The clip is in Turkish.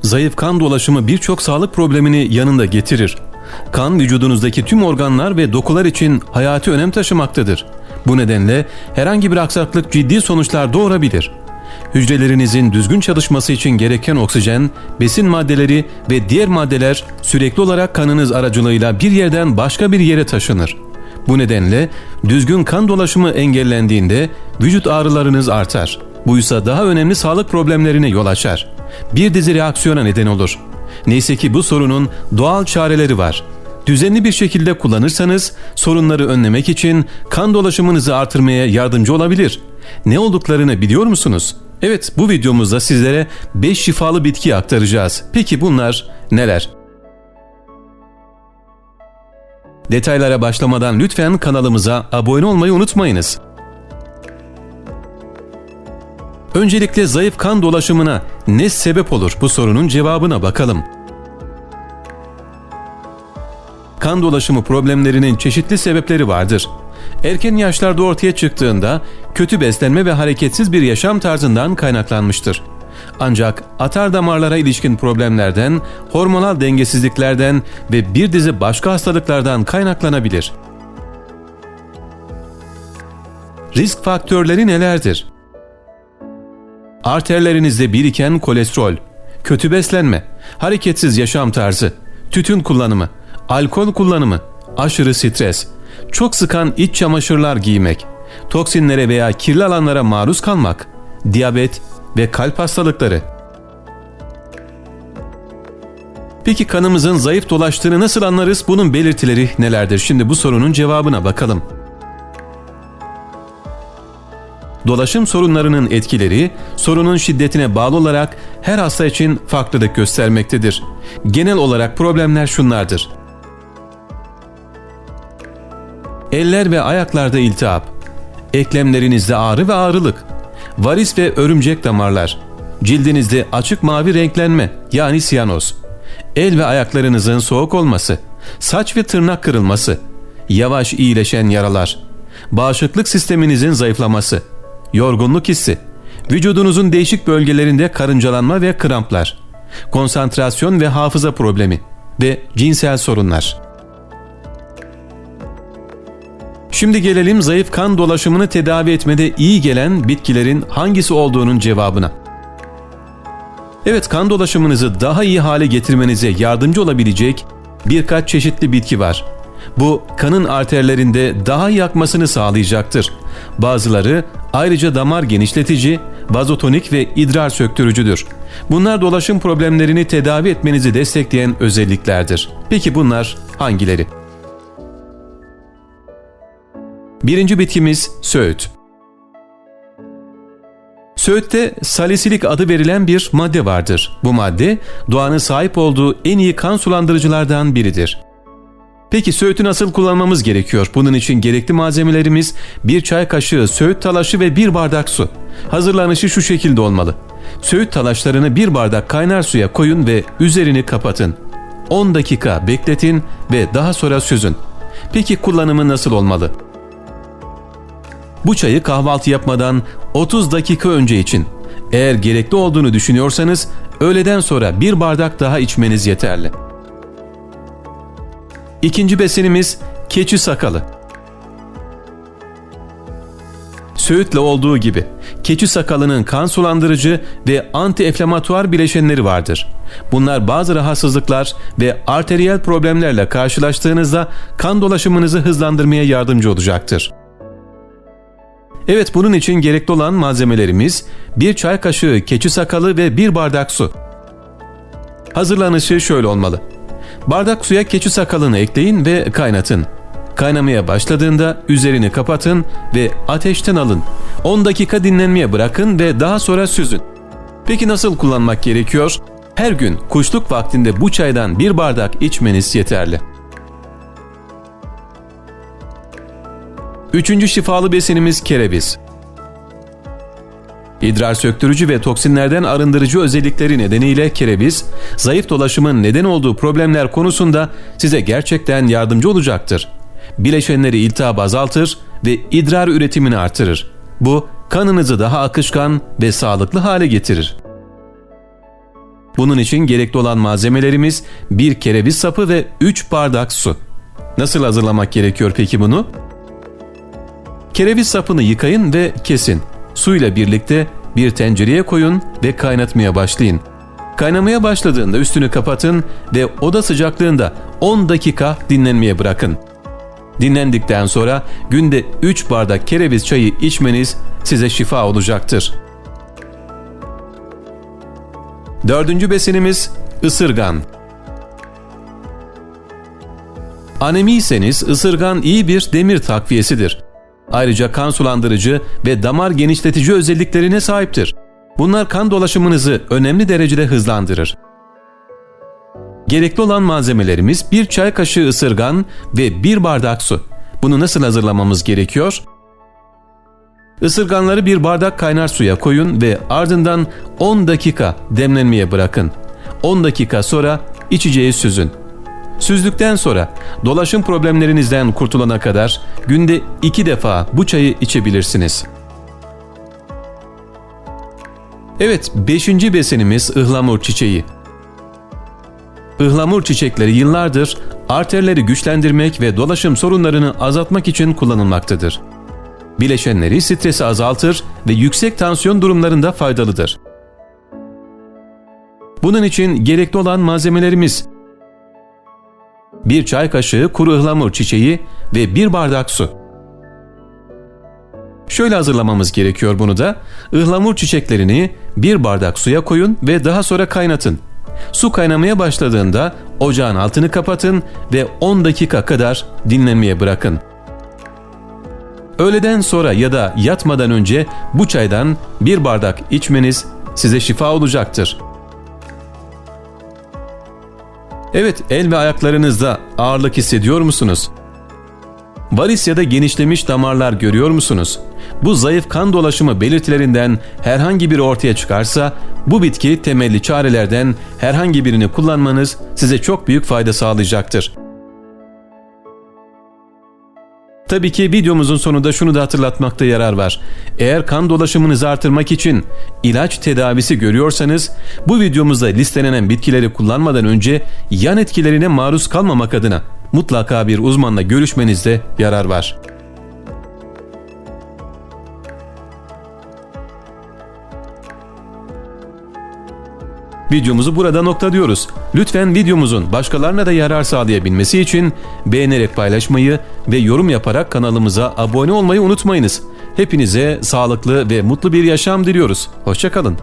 Zayıf kan dolaşımı birçok sağlık problemini yanında getirir. Kan vücudunuzdaki tüm organlar ve dokular için hayati önem taşımaktadır. Bu nedenle herhangi bir aksaklık ciddi sonuçlar doğurabilir. Hücrelerinizin düzgün çalışması için gereken oksijen, besin maddeleri ve diğer maddeler sürekli olarak kanınız aracılığıyla bir yerden başka bir yere taşınır. Bu nedenle düzgün kan dolaşımı engellendiğinde vücut ağrılarınız artar. Bu ise daha önemli sağlık problemlerine yol açar. Bir dizi reaksiyona neden olur. Neyse ki bu sorunun doğal çareleri var. Düzenli bir şekilde kullanırsanız sorunları önlemek için kan dolaşımınızı artırmaya yardımcı olabilir. Ne olduklarını biliyor musunuz? Evet bu videomuzda sizlere 5 şifalı bitki aktaracağız. Peki bunlar neler? Detaylara başlamadan lütfen kanalımıza abone olmayı unutmayınız. Öncelikle zayıf kan dolaşımına ne sebep olur bu sorunun cevabına bakalım. Kan dolaşımı problemlerinin çeşitli sebepleri vardır. Erken yaşlarda ortaya çıktığında kötü beslenme ve hareketsiz bir yaşam tarzından kaynaklanmıştır. Ancak atar damarlara ilişkin problemlerden, hormonal dengesizliklerden ve bir dizi başka hastalıklardan kaynaklanabilir. Risk faktörleri nelerdir? Arterlerinizde biriken kolesterol, kötü beslenme, hareketsiz yaşam tarzı, tütün kullanımı, alkol kullanımı, aşırı stres, çok sıkan iç çamaşırlar giymek, toksinlere veya kirli alanlara maruz kalmak, diyabet ve kalp hastalıkları. Peki kanımızın zayıf dolaştığını nasıl anlarız? Bunun belirtileri nelerdir? Şimdi bu sorunun cevabına bakalım. Dolaşım sorunlarının etkileri sorunun şiddetine bağlı olarak her hasta için farklılık göstermektedir. Genel olarak problemler şunlardır. Eller ve ayaklarda iltihap, eklemlerinizde ağrı ve ağrılık, varis ve örümcek damarlar, cildinizde açık mavi renklenme yani siyanoz, el ve ayaklarınızın soğuk olması, saç ve tırnak kırılması, yavaş iyileşen yaralar, bağışıklık sisteminizin zayıflaması, yorgunluk hissi, vücudunuzun değişik bölgelerinde karıncalanma ve kramplar, konsantrasyon ve hafıza problemi ve cinsel sorunlar. Şimdi gelelim zayıf kan dolaşımını tedavi etmede iyi gelen bitkilerin hangisi olduğunun cevabına. Evet kan dolaşımınızı daha iyi hale getirmenize yardımcı olabilecek birkaç çeşitli bitki var. Bu kanın arterlerinde daha iyi akmasını sağlayacaktır. Bazıları ayrıca damar genişletici, vazotonik ve idrar söktürücüdür. Bunlar dolaşım problemlerini tedavi etmenizi destekleyen özelliklerdir. Peki bunlar hangileri? Birinci bitkimiz söğüt. Söğütte salisilik adı verilen bir madde vardır. Bu madde doğanın sahip olduğu en iyi kan sulandırıcılardan biridir. Peki söğütü nasıl kullanmamız gerekiyor? Bunun için gerekli malzemelerimiz bir çay kaşığı söğüt talaşı ve bir bardak su. Hazırlanışı şu şekilde olmalı. Söğüt talaşlarını bir bardak kaynar suya koyun ve üzerini kapatın. 10 dakika bekletin ve daha sonra süzün. Peki kullanımı nasıl olmalı? Bu çayı kahvaltı yapmadan 30 dakika önce için. Eğer gerekli olduğunu düşünüyorsanız öğleden sonra bir bardak daha içmeniz yeterli. İkinci besinimiz keçi sakalı. Söğütle olduğu gibi keçi sakalının kan sulandırıcı ve anti-enflamatuar bileşenleri vardır. Bunlar bazı rahatsızlıklar ve arteriyel problemlerle karşılaştığınızda kan dolaşımınızı hızlandırmaya yardımcı olacaktır. Evet bunun için gerekli olan malzemelerimiz bir çay kaşığı keçi sakalı ve bir bardak su. Hazırlanışı şöyle olmalı. Bardak suya keçi sakalını ekleyin ve kaynatın. Kaynamaya başladığında üzerini kapatın ve ateşten alın. 10 dakika dinlenmeye bırakın ve daha sonra süzün. Peki nasıl kullanmak gerekiyor? Her gün kuşluk vaktinde bu çaydan bir bardak içmeniz yeterli. Üçüncü şifalı besinimiz kereviz. İdrar söktürücü ve toksinlerden arındırıcı özellikleri nedeniyle kereviz, zayıf dolaşımın neden olduğu problemler konusunda size gerçekten yardımcı olacaktır. Bileşenleri iltihabı azaltır ve idrar üretimini artırır. Bu kanınızı daha akışkan ve sağlıklı hale getirir. Bunun için gerekli olan malzemelerimiz bir kereviz sapı ve 3 bardak su. Nasıl hazırlamak gerekiyor peki bunu? Kereviz sapını yıkayın ve kesin. Suyla birlikte bir tencereye koyun ve kaynatmaya başlayın. Kaynamaya başladığında üstünü kapatın ve oda sıcaklığında 10 dakika dinlenmeye bırakın. Dinlendikten sonra günde 3 bardak kereviz çayı içmeniz size şifa olacaktır. Dördüncü besinimiz ısırgan. Anemiyseniz ısırgan iyi bir demir takviyesidir. Ayrıca kan sulandırıcı ve damar genişletici özelliklerine sahiptir. Bunlar kan dolaşımınızı önemli derecede hızlandırır. Gerekli olan malzemelerimiz bir çay kaşığı ısırgan ve bir bardak su. Bunu nasıl hazırlamamız gerekiyor? Isırganları bir bardak kaynar suya koyun ve ardından 10 dakika demlenmeye bırakın. 10 dakika sonra içeceği süzün. Süzdükten sonra dolaşım problemlerinizden kurtulana kadar günde 2 defa bu çayı içebilirsiniz. Evet, beşinci besinimiz ıhlamur çiçeği. Ihlamur çiçekleri yıllardır arterleri güçlendirmek ve dolaşım sorunlarını azaltmak için kullanılmaktadır. Bileşenleri stresi azaltır ve yüksek tansiyon durumlarında faydalıdır. Bunun için gerekli olan malzemelerimiz bir çay kaşığı kuru ıhlamur çiçeği ve bir bardak su. Şöyle hazırlamamız gerekiyor bunu da. Ihlamur çiçeklerini bir bardak suya koyun ve daha sonra kaynatın. Su kaynamaya başladığında ocağın altını kapatın ve 10 dakika kadar dinlenmeye bırakın. Öğleden sonra ya da yatmadan önce bu çaydan bir bardak içmeniz size şifa olacaktır. Evet, el ve ayaklarınızda ağırlık hissediyor musunuz? Varis ya da genişlemiş damarlar görüyor musunuz? Bu zayıf kan dolaşımı belirtilerinden herhangi biri ortaya çıkarsa bu bitki temelli çarelerden herhangi birini kullanmanız size çok büyük fayda sağlayacaktır. Tabii ki videomuzun sonunda şunu da hatırlatmakta yarar var. Eğer kan dolaşımınızı artırmak için ilaç tedavisi görüyorsanız bu videomuzda listelenen bitkileri kullanmadan önce yan etkilerine maruz kalmamak adına mutlaka bir uzmanla görüşmenizde yarar var. Videomuzu burada noktalıyoruz. Lütfen videomuzun başkalarına da yarar sağlayabilmesi için beğenerek paylaşmayı ve yorum yaparak kanalımıza abone olmayı unutmayınız. Hepinize sağlıklı ve mutlu bir yaşam diliyoruz. Hoşçakalın.